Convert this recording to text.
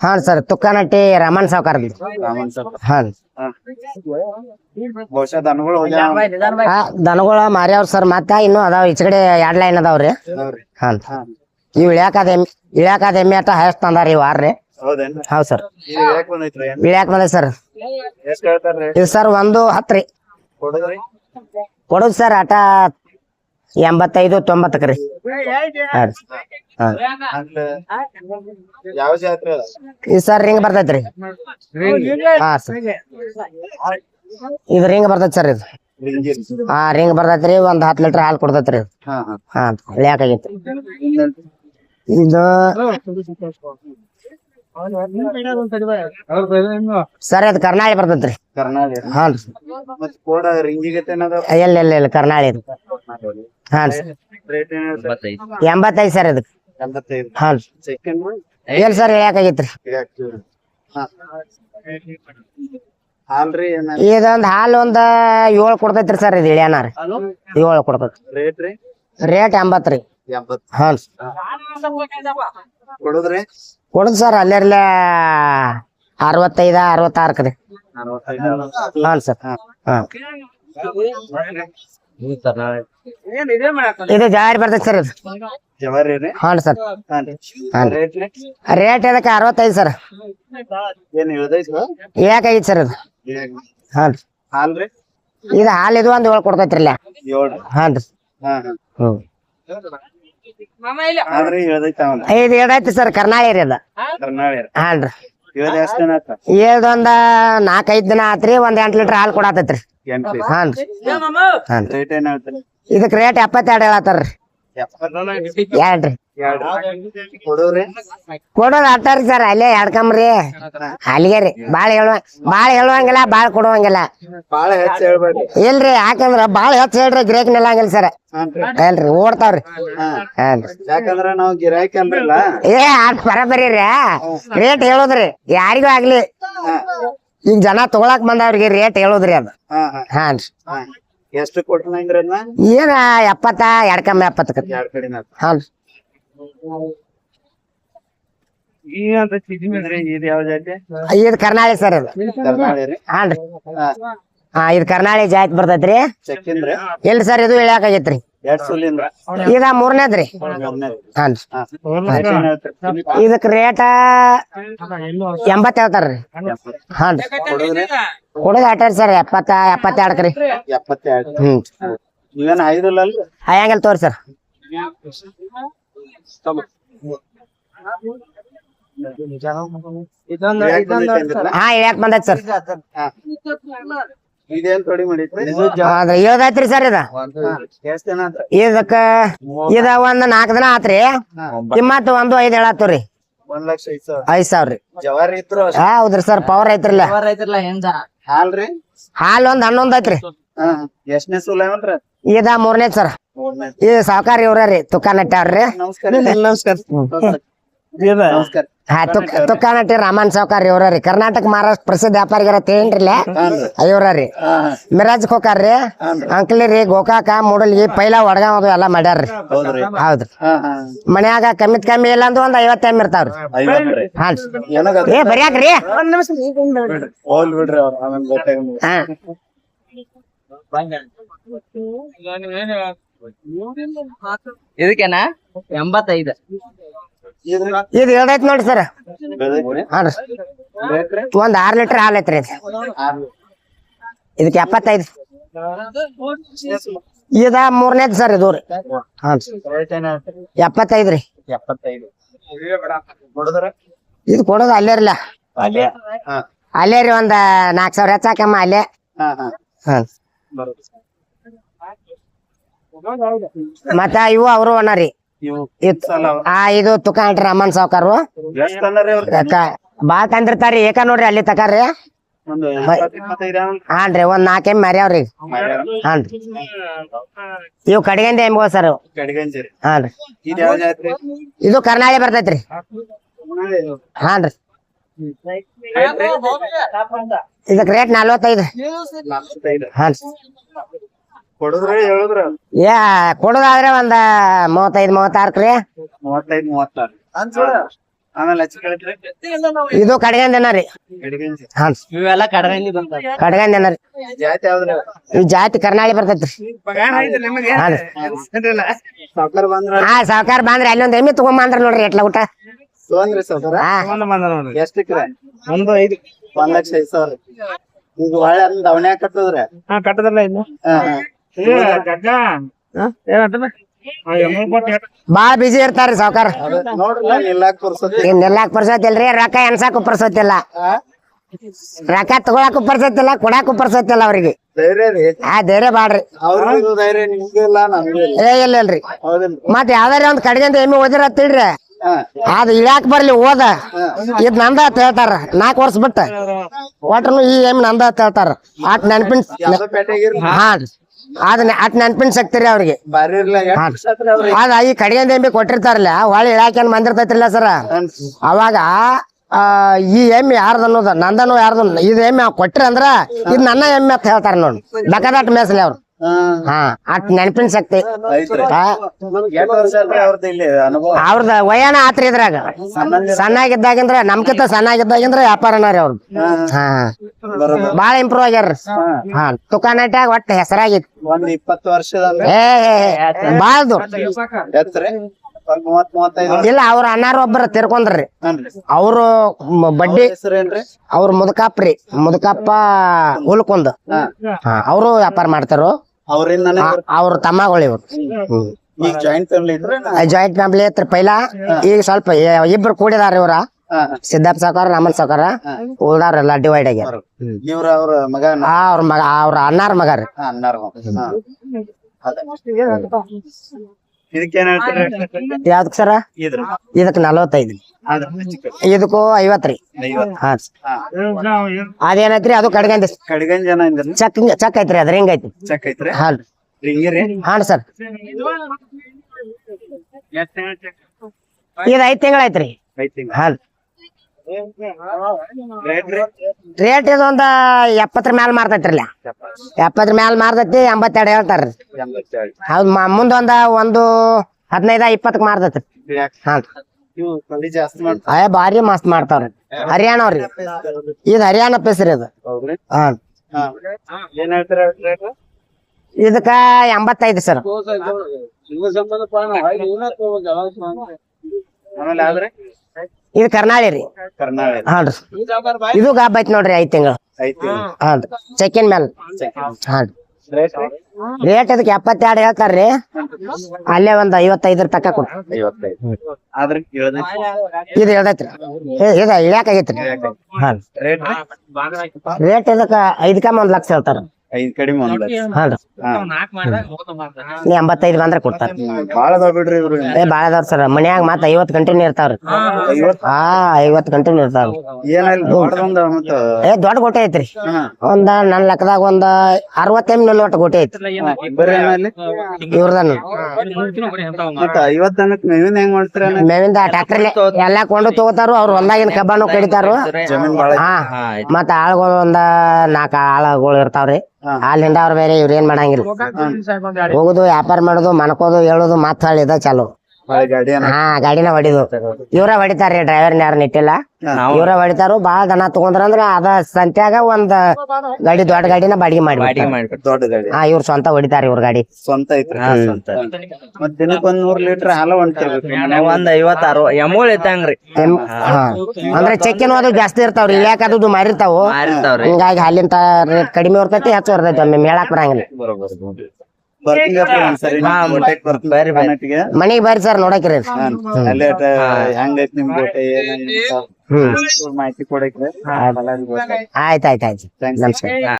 ಹಾಂ ಸರ್ ತುಕ್ಕಾನಟ್ಟಿ ರಮನ್ ಸಾವ್ಕಾರ್ದು ಬಹುಶಃ ದನಗಳು ಮಾರ್ಯಾವ್ರ ಸರ್ ಮತ್ತ ಇನ್ನು ಅದಾವ ಈಚೆ ಕಡೆ ಎರಡ್ ಲೈನ್ ಅದಾವ್ರಿ. ಅದಾವ್ರಿ. ಹಾಂ. ಹಾ. ಇವ್ ಇಳ್ಯಾಕದ ಎಮ್ಮಿ ಇಳ್ಯಾಕದ ಎಮ್ಮಿ ಅಟ್ಟ ಹಯಸ್ಟ್ ತಂದಾರಿ ಹೌದೇನ್ರಿ? ಹೌದ್ ಸರ್ ಇಳ್ಯಾಕ್ ಬಂದ ಸರ್ ಇದು ಸರ್ ಒಂದು ಹತ್ರಿ. ರೀ ಕೊಡುದು ಸರ್ ಆಟ ಎಂಬತ್ತೈದು ತೊಂಬತ್ತಕ್ಕೆ ರೀ. ಅದ? ಸರ್ ರಿಂಗ್ ಬರ್ತೈತ್ರಿ ಹಾ ಸರ್. ಇದು ರಿಂಗ್ ಬರ್ತೈತಿ ಸರ್ ಇದು. ಹಾ ರಿಂಗ್ ಬರ್ತೈತ್ರಿ ಒಂದ್ ಹತ್ತು ಲೀಟರ್ ಹಾಲು ಕೊಡ್ತೈತ್ರಿ ರೀ. ಹಾ ಇಳ್ಯಾಕಾಗೈತಿ ಇದು ಸರ್ ಅದು ಕರ್ನಾಳಿ ಬರ್ತೈತ್ರಿ ಕರ್ನಾಳಿ. ಹಾ ಮತ್ ಕೋಡ ರಿಂಗಿಗತ್ತೆ ಏನದ ಎಲ್ಲ ಎಲ್ಲ ಇಲ್ಲ ಕರ್ನಾಳಿ. ಏನ್ ಹೇಳ್ತಾರೆ ಎಂಬತ್ತೈದು ಸರ್. ಅದಕ್ಕೆ. ಸೆಕೆಂಡ್ ಎಲ್ ಸರ್ ಹಾ. ಏನ ಇದೊಂದ್ ಹಾಲ್ ಒಂದ್ ಏಳು ಕೊಡ್ತೈತ್ರಿ ಸರ್ ಇದು ಇಳ್ಯಾನ ಏಳ್ ಕೊಡ್ತೈತಿ. ರೇಟ್ ರೀ? ರೇಟ್ ಎಂಬತ್ತು ರೀ. ಎಂಬತ್ ಹಾನ್ ಕೊಡುದ್ರಿ? ಕೊಡುದು ಸರ್ ಅಲ್ಲೇ ಅರವತ್ತೈದ ಅರವತ್ತಾರಕ್ರಿ ಹಾನ್ ಸರ್. ಹಾ. ಹಾ ಇದು ಜಾರಿ ಬರ್ತೈತಿ ಸರ್ ಇದು. ರೀ? ಹಾನ್ ಸರ್. ರೇಟ್ ಅದಕ್ಕೆ ಇದಕ್ಕೆ ಅರವತ್ತೈದು ಸರ್. ಏನ್ ಇಳ್ದೈತಿ ಯಾಕಾಗಿತ್ತು ಸರ್ ಇದು. ಹಾಂ ರೀ. ಇದು ಹಾಲು ಇದು ಒಂದು ಏಳು ಕೊಡ್ತೈತ್ರಿ ರೀ ಹಾ ಹಾ ಹ್ಮ್. ಆದ್ರಿ ಇಳ್ದೈತಿ ಅವನ್ ಇದು ಎರಡೈತಿ ಸರ್ ಕರ್ನಾಳಿ ರೀ ಅದ ಕರ್ನಾಳಿ ರೀ. ಇದೊಂದ ನಾಲ್ಕೈದು ದಿನ ಆತ್ರಿ ಒಂದ್ ಎಂಟ್ ಲೀಟರ್ ಹಾಲು ಕೊಡತೈತ್ರಿ. ಇದಕ್ ರೇಟ್ ಎಪ್ಪತ್ತೆರಡು ಹೇಳತ್ತಾರ್ರಿ ಎರಡ್ರಿ ಎರಡು ಕೊಡೋರಿ. ಆಟಾರಿ ಸರ್ ಅಲ್ಲೇ ಎಡ್ಕಂಬ್ರಿ ಅಲ್ಲಿಗೆ ರೀ ಬಾಳ ಹೇಳುವ ಬಾಳ ಹೇಳುವಂಗಿಲ್ಲ ಬಾಳ ಕೊಡುವಂಗಿಲ್ಲ. ಬಾಳ ಹೆಚ್ಚ್ ಹೇಳ್ಬೇಡ್ರಿ. ಇಲ್ರಿ ಯಾಕಂದ್ರ ಬಾಳ ಹೆಚ್ಚ ಹೇಳ್ರಿ ಗಿರೇಕ್ ನಿಲ್ಲಂಗಿಲ್ಲ ಸರ್. ಅಲ್ರಿ ಇಲ್ರಿ ಓಡ್ತಾವ್ರಿ. ಯಾಕಂದ್ರ ನಾವು ಗಿರಾಕಿ ಏ ಅದ್ ಬರಬರಿ ರೀ ರೇಟ್ ಹೇಳೋದ್ರಿ ಯಾರಿಗೂ ಆಗ್ಲಿ. ಈಗ ಜನ ತಗೊಳಕ್ ಬಂದವ್ರಿಗೆ ರೇಟ್ ಹೇಳೋದ್ರಿ ಅದ್. ಹಾ ಹಾ. ಹಾನ್ರಿ. ಹಾ. ಎಷ್ಟು ಕೊಟ್ಟ ಏನ ಎಪ್ಪತ್ತ ಎರಡ್ ಕಮ್ಮಿ ಎಪ್ಪತ್ತ ಹಾನ್ರಿ. ಇದು ಯಾವ ಜಾತಿ? ಇದು ಕರ್ನಾಳಿ ಸರ್ ಇದು ಕರ್ನಾಳಿ ರೀ? ಹಾನ್ರಿ ಹಾ. ಹಾ ಇದು ಕರ್ನಾಳಿ ಜಾತಿ ಬರ್ತೈತ್ರಿ ಎಲ್ಲಿ ಸರ್ ಇದು ಸುಲಿಂದ್ರ ಇದ ಮೂರನೇದ್ರಿ ಹಾನ್ರಿ? ಇದಕ್ ರೇಟ ಎಂಬತ್ ಹೇಳ್ತಾರ್ರಿ ಹಾನ್ರಿ ಹುಡುಗ ಕೊಡೋದ್ ಆಟಾರಿ ಸರ್ ಎಪ್ಪತ್ತ ಎಪ್ಪತ್ತೆರಡಕ್ ರೀ ಎಪ್ಪತ್ತೆರಡು. ಹ್ಮ್. ನೀವೇನ್ ಐದಿಲ್ಲ ಅಲ್ರಿ ಹಂಗಲ್ ತೋರಿ ಸರ್. ಹಾ ಬಂದೈತಿ ಸರ್. ಇದೇನ್ ತೊಡಿ ಮಾಡೈತ್ರಿ ಸರ್ ಇದ. ಎಷ್ಟ್ ಇದಕ್ಕ ಇದ ಒಂದ್ ನಾಕ್ ದಿನ ಆತ್ರಿ. ಕಿಮ್ಮತ್ ಒಂದು ಐದ್ ಹೇಳತ್ತವ್ರಿ ಒಂದ್ ಲಕ್ಷ ಐದ್ ಸಾವಿರ. ಐದ್ ಸಾವಿರ. ಜವಾರಿ ಇದ್ರು ಹೌದ್ರಿ ಸರ್ ಪವರ್ ಐತ್ರಿಲ್ಲ. ಹಾಲ್ರಿ ಹಾಲ್ ಒಂದ್ ಹನ್ನೊಂದ್ ಐತ್ರಿ ಎಷ್ಟನೇ ಸೂಲ ಅವನ್ರಿ ಇದ ಮೂರನೇ ಸರ್. ಈ ಇದು ಸಾವ್ಕಾರಿ ಇವ್ರ ರೀ ತುಕ್ಕ ನಟ್ಟಾರ್ರಿ ನಮಸ್ಕಾರ. ನಮಸ್ಕಾರ ನಮಸ್ಕಾರ. ಹಾ ತುಕ್ ತುಕ್ಕ ರಾಮನ್ ಸಾವ್ಕಾರಿ ಇವ್ರ ರೀ ಕರ್ನಾಟಕ ಮಹಾರಾಷ್ಟ್ರ ಪ್ರಸಿದ್ಧ ವ್ಯಾಪಾರಿಗರ ತೇನ್ರಿಲ್ಲ ಇವ್ರ ಮಿರಾಜ್ ಹೋಕಾರ್ರಿ ಅಂಕ್ಲಿ ರೀ ಗೋಕಾಕ ಮೂಡಲ್ಗಿ ಪೈಲ ವಡಗಾವ್ ಅದು ಎಲ್ಲಾ ಮಾಡ್ಯಾರ್ರಿ. ಹೌದ್ರಿ. ಹೌದ್ರಿ. ಹಾ ಹಾ. ಮನ್ಯಾಗ ಕಮ್ಮಿತ್ ಕಮ್ಮಿ ಇಲ್ಲ ಅಂದ್ರೆ ಒಂದ್ ಐವತ್ತ ಎಂ ಇರ್ತಾವ್ರಿ. ಹಾ ಏ ಬರ್ಯಾಕ್ರಿ. ಹೋಲ್ ಬಿಡ್ರಿ ಅವ್ರ ಆಮೇಲೆ ಗೊತ್ತಾಗ ಹಾ. ಇದಕ್ಕೇನಾ? ಎಂಬತ್ತೈದು. ಇದು ಎರಡೈತ್ ನೋಡ್ರಿ ಸರ್. ಹಾ ರೀ ಬೇಕ್ರಿ ಒಂದ್ ಆರ್ ಲೀಟರ್ ಹಾಲ್ ಐತ್ರಿ ಇದು. ಇದಕ್ಕೆ ಎಪ್ಪತ್ತೈದು. ಇದ ಮೂರನೇದ್ ಸರ್ ಇದು ರೀ. ಎಪ್ಪತ್ತೈದು ರೀ. ಇದು ಕೊಡೋದು ಅಲ್ಲೇ ಇರ್ಲ? ಅಲ್ಲೇ. ಹಾ ಅಲ್ಲೇ ರೀ ಒಂದ್ ನಾಲ್ಕ್ ಸಾವಿರ ಹೆಚ್ಚಾಕಮ್ಮ ಅಲ್ಲೇ. ಹಾ ಮತ್ತ ಇವು ಅವರು ಅಣ್ಣ ರೀ. ಇವು ಇತ್- ಸಲ ಅವ. ಆ ಇದು ತುಕ ಅಂಟ್ರಿ ಅಮ್ಮನ್ ಸಾವ್ಕಾರು ಬಾಳ್ ತಂದಿರ್ತಾರಿ ಏಕ ನೋಡ್ರಿ ಅಲ್ಲಿ ತಕಾರ್ರಿ ಯಾವ ಹಾನ್ರಿ ಒಂದ್ ನಾಲ್ಕ್ ಮರ್ಯಾವ್ರಿ ಹಾನ್ರಿ ಇವು ಕಡಿಗಂದಿ ಎಂಬ ಸರ್. ಹಾನ್ರಿ ಇದು ಕರ್ನಾಳಿ ಬರ್ತೈತ್ರಿ. ಹಾನ್ರಿ ಇದಕ್ ರೇಟ್ ನಲ್ವತ್ತೈದು. ಯಾ ಕೊಡೋದಾದ್ರೆ ಒಂದ ಮೂವತ್ತೈದು ಮೂವತ್ತಾರಕ್ ರೀ. ಮೂವತ್ತೈದ್ ಮೂವತ್ತಾರು. ಆಮೇಲೆ ಹಚ್ಚಿ ಕಳಿತ್ರಿ. ಇದು ಕಡ್ಗಂದನ ರೀ. ಇವೆಲ್ಲ ಕಡಗಂದಿ ಕಡ್ಗಂದನ ರೀ. ಜಾತಿ ಕರ್ನಾಳಿ ಬರ್ತೈತ್ರಿ ಹಾನ್ ಸಾವ್ಕಾರ ಬಂದ್ರ ಹಾ ಸಾವ್ಕಾರ ಬಂದ್ರಿ ಅಲ್ಲಿ ಒಂದ್ ಎಮ್ಮಿ ತಗೊಂಬಂದ್ರ ನೋಡ್ರಿ ಎಟ್ಲ ಊಟ. ತೊಗೊಂಡ್ರಿ ಸಾವ್ಕಾರ ಹಾ. ಎಷ್ಟಕ್ರ ಒಂದು ಐದು. ಒಂದ್ ಲಕ್ಷ ಐದ್ ಸಾವಿರ. ಈಗ ಹೊಳೆ ಅದನ್ನ ದವಣೆ ಕಟ್ಟದ್ರ ಹಾ ಕಟ್ಟದಲ್ಲ ಇನ್ನು. ಬಾಳ ಬಿಜಿ ಇರ್ತಾರ್ರಿ ಸಾವ್ಕಾರ. ನೋಡ್ರಲ್ಲ ನಿಲ್ಲಾಕ್ ಪುರ್ಸತಿ ಪರ್ಸತ್ತಿಲ್ರಿ ರೊಕ್ಕ ಎನ್ಸಾಕು ಪರ್ಸತ್ತಿಲ್ಲ ರೊಕ್ಕ ತಗೊಳಕು ಪರ್ಸತ್ತಿಲ್ಲ ಕೊಡಾಕು ಪರ್ಸತ್ತಿಲ್ಲ ಅವ್ರಿಗೆ. ಧೈರ್ಯ ರೀ. ಆ ಧೈರ್ಯ ಬಾಡ್ರಿ ಏ ಇಲ್ಲ ಇಲ್ರಿ. ಮತ್ ಯಾವ್ದಾರ ಒಂದ್ ಕಡೆಗೆ ಎಮ್ಮಿ ಓದಿರ ತಿಳ್ರಿ ಅದ್ ಇಳ್ಯಾಕ್ ಬರ್ಲಿ ಓದ ಇದ್ ನಂದ ಅಂತ ಹೇಳ್ತಾರ. ನಾಕ್ ವರ್ಷ ಬಿಟ್ಟ. ಒಟ್ರು ಈ ಏಮ್ ನಂದ ಅಂತ ಹೇಳ್ತಾರ. ಅಟ್ ನೆನ್ಪಿನ್ ಹಾ. ಅದ್ ಅಟ್ ನೆನ್ಪಿನ್ ಸಕ್ತಿರಿ ಅವ್ರಿಗೆ. ಅದ ಈ ಕಡೆಯಿಂದ ಎಮ್ಮಿ ಕೊಟ್ಟಿರ್ತಾರಲ್ಲ ಹೊಳಿ ಏನ್ ಬಂದಿರ್ತೈತಿಲ್ಲ ಸರ? ಅವಾಗ ಈ ಎಮ್ಮೆ ಯಾರ್ದು ಅನ್ನೋದು ನಂದನು ಯಾರ್ದು ಇದು ಎಮ್ಮೆ ಕೊಟ್ರಿ ಅಂದ್ರ ಇದ್ ನನ್ನ ಎಮ್ಮೆ ಅಂತ ಹೇಳ್ತಾರ ನೋಡಿ. ಬೇಕಾದಟ್ ಮೇಸಲೆ ಅವ್ರು. ಅಟ್ ನೆನಪಿನ ಶಕ್ತಿ. ಅವ್ರದ ವಯಾನ ಆತ್ರಿ ಇದ್ರಾಗ. ಸಣ್ಣಾಗಿದ್ದಾಗಿಂದ್ರ ನಮ್ಕಿಂತ ಸಣ್ಣಾಗಿದ್ದಾಗಿಂದ್ರ ವ್ಯಾಪಾರನ ರೀ ಅವ್ರದ್ದು ಹಾ. ಬಾಳ ಇಂಪ್ರೂವ್ ಆಗ್ಯಾರ ಹಾ. ತುಕಾನಟ್ಯಾಗ ಒಟ್ಟ ಹೆಸರಾಗಿತ್ತು. ಒಂದ್ ಇಪ್ಪತ್ತು ವರ್ಷದ ಬಾಳ ಇಲ್ಲ ಅವ್ರ ಅಣ್ಣಾರ ಒಬ್ಬರ ತಿರ್ಕೊಂಡ್ರಿ. ಅವ್ರು ಬಡ್ಡಿ ಅವ್ರ ಮುದಕಪ್ಪ ಮುದಕಪ್ಪ ಹುಲ್ಕೊಂದ್. ಅವರು ವ್ಯಾಪಾರ ಮಾಡ್ತಾರು. ಅವ್ರಿಂದಾನೆ ಅವ್ರ ತಮ್ಮಗಳು ಇವ್ರು. ಈಗ ಜಾಯಿಂಟ್ ಫ್ಯಾಮಿಲಿ ಇದ್ರೆ ಜಾಯಿಂಟ್ ಫ್ಯಾಮಿಲಿ ಐತ್ರಿ ಪೈಲ. ಈಗ ಸ್ವಲ್ಪ ಎ- ಇಬ್ರು ಕೂಡಿದಾರ ಇವ್ರ. ಸಿದ್ದಾಪ್ ಸಿದ್ದಪ್ಪ ಸಾವ್ಕಾರ ರಾಮನ್ ಸಾಕಾರ ಉಳ್ದಾರೆಲ್ಲ ಡಿವೈಡ್ ಆಗ್ಯಾರ. ಇವ್ರ ಅವ್ರ ಮಗ ಆ ಅವ್ರ ಮಗ ಅವ್ರ ಅಣ್ಣಾರ ಮಗ ರೀ. ಅನ್ನಾರ ಇದಕ್ಕೇನ್ ಹೇಳ್ತೀರಿ? ಯಾವ್ದಕ್ ಸರ? ಇದ್ರ. ಇದಕ್ ನಲವತ್ತೈದು. ಇದಕ್ಕೂ ಐವತ್ರಿ ಹಾ. ಅದೇನೈತ್ರಿ ಅದು ಕಡಿಗಂಜ್ ಇಂದ್ರಿ ಚಕ್ ಚಕ್ ಐತ್ರಿ ಅದ್ರ ಹಿಂಗೈತಿ ಚಕ್ ಐತ್ರಿ? ಹಾನ್ ಸರ್. ಇದು ಐದ್ ತಿಂಗಳ ಐತ್ರಿ. ಹಾಲ್ ರೇಟ್ ಇದು ಒಂದ ಇದೊಂದ ಎಪ್ಪತ್ತರ ಮ್ಯಾಲ ಮಾರ್ತೈತ್ರಿಲ್ಲ ಎಪ್ಪತ್ತರ ಮ್ಯಾಲ ಮಾರ್ತೈತಿ ಎಂಬತ್ತೆರಡು ಹೇಳ್ತಾರ ಹೌದ್ ಮುಂದೊಂದ ಒಂದು ಹದಿನೈದ ಇಪ್ಪತ್ತಕ್ ಮಾರ್ತೈತ್ರಿ. ಹಾನ್ ಅಯ್ಯ ಭಾರಿ ಮಸ್ತ್ ಮಾಡ್ತಾವ್ರಿ. ಹರಿಯಾಣ ಅವ್ರಿ ಇದು ಹರಿಯಾಣ ಪೀಸ್ ರೀ ಇದು ಹೌದ್ರಿ? ಹಾನ್ ಹಾ. ಏನ್ ಹೇಳ್ತೀರ ರೇಟ್ ಇದಕ್ಕ ಎಂಬತ್ತೈದು ಸರ್. ಇದು ಕರ್ನಾಳಿ ರೀ. ಹಾನ್ರಿ ಇದು ಗಾಬ್ ಐತಿ ನೋಡ್ರಿ ಐದ್ ತಿಂಗಳು. ಹಾನ್ರಿ ಇನ್ ಮ್ಯಾಲ. ಹಾನ್ರಿ ರೇಟ್ ಅದಕ್ಕೆ ಎಪ್ಪತ್ತೆರಡು ಹೇಳ್ತಾರ್ರಿ. ಅಲ್ಲೇ ಒಂದ್ ಐವತ್ತೈದರ ತಕ್ಕ ಕೊಡ್ರಿ. ಐವತ್ತೈದು ಆದ್ರೆ ಕೇಳ್ದೆ. ಇದು ಹೇಳ್ದೈತ್ರಿ. ಇದು ಇಳ್ಯಾಕಾಗೈತ್ರಿ ರೇಟ್ ಅದಕ್ಕೆ ಇದಕ್ಕ ಐದಕ್ಕಮ್ಮ ಒಂದ್ ಲಕ್ಷ ಹೇಳ್ತಾರ. ಐದ್ ಕಡಿಮೆ ಒಂದ್ ಲಕ್ಷ. ಹಾನ್ರಿ ಹಾ. ನೀ ಎಂಬತ್ತೈದು ಬಂದ್ರೆ ಕೊಡ್ತಾರ. ಬಾಳ ಅದಾವ್ ಬಿಡ್ರಿ ಇವ್ರು. ಏ ಬಾಳ ಅದಾವ್ರಿ ಸರ್. ಮನ್ಯಾಗ ಮತ್ತ ಐವತ್ ಕಂಟಿನ್ಯೂ ಇರ್ತಾವ್ರಿ. ಐವತ್ ಹಾ ಐವತ್ ಕಂಟಿನ್ಯೂ ಇರ್ತಾವ್ರಿ. ಏನಿಲ್ಲ ದೊಡ್ಡದೊಂದ ಮತ್ತ. ಏ ದೊಡ್ಡ ಗೋಟೆ ಐತ್ರಿ. ಒಂದ್ ನನ್ ಲೆಕ್ಕದಾಗ ಒಂದ ಅರವತ್ತೆಮ್ ನಲ್ವತ್ತು ಗೋಟೆ ಐತಿ ಬರೀ ಇವ್ರದನ್ನ ಮತ್ತ ಹೆಂಗ್ ಮಾಡ್ತೀರ ಮೇವಿಂದ ಟ್ರ್ಯಾಕ್ಟರ್ ಎಲ್ಲಾ ಕೊಂಡು ತಗೋತಾರು ಅವ್ರು ಹೊಲ್ದಾಗಿನ ಕಬ್ಬಾನು ಕಡಿತಾರು. ಜಮೀನ್ ಬಾಳ ಹಾ ಮತ್ತ ಆಳ್ಗಳು ಒಂದ ನಾಲ್ಕ ಆಳುಗಳು ಇರ್ತಾವ್ರಿ. ಅಲ್ಲಿಂದ ಅವ್ರ ಬೇರೆ ಇವ್ರ ಏನ್ ಮಾಡಂಗಿಲ್ಲ. ಹೋಗುದು ವ್ಯಾಪಾರ ಮಾಡೋದು ಮನ್ಕೋದು ಹೇಳುದು ಮತ್ತ ಹಳ್ಳಿದ ಚಾಲು. ಹಾ ಗಾಡಿನ ಹೊಡಿದು. ಇವ್ರ ಹೊಡಿತಾರ್ರಿ ಡ್ರೈವರ್ ಯಾರು ನಿಟ್ಟಿಲ್ಲ. ಇವ್ರ ಹೊಡಿತಾರು ಬಾಳ ದನ ತಗೊಂಡ್ರ ಅಂದ್ರ ಅದ ಸಂತ್ಯಾಗ ಒಂದ್ ಗಾಡಿ ದೊಡ್ಡ ಗಾಡಿನ ಬಾಡಿಗೆ ಮಾಡಿ ದೊಡ್ಡ ಗಾಡಿ. ಹಾ ಇವ್ರ ಸ್ವಂತ ಹೊಡಿತಾರ ಇವ್ರ ಗಾಡಿ. ಸ್ವಂತ ಐತ್ರಿ. ಮತ್ ದಿನಕ್ ಒಂದ್ ನೂರ್ ಲೀಟರ್ ಹಾಲ ಒಂದ್ ಐವತ್ ಅರವ ಎಮೂಳ್ ಹಾ. ಅಂದ್ರೆ ಚೆಕ್ಕಿನ ಅದು ಜಾಸ್ತಿ ಇರ್ತಾವ್ರಿ ಯಾಕ ಅದು ಮಾರಿರ್ತಾವ. ಮಾರಿರ್ತಾವ್ರಿ. ಹಿಂಗಾಗಿ ಹಾಲಿಂತ ರೇಟ್ ಕಡಿಮೆ ಇರ್ತೈತಿ ಹೆಚ್ಚು ಇರ್ತೈತಿ ಒಮ್ಮೆ ಮೇಳಾಕ್ ಬರಂಗಿಲ್ಲ. ಮನಿಗ್ ಬರ್ರಿ ಸರ್ ನೋಡಕ್ರಿ. ಹೆಂಗೈತಿ ನಿಮ್ ಗೋಟೆ ಮಾಹಿತಿ ಕೊಡಕ್ರಿ ಆಯ್ತ್. ಆಯ್ತ್ ಆಯ್ತು ನಮಸ್ಕಾರ.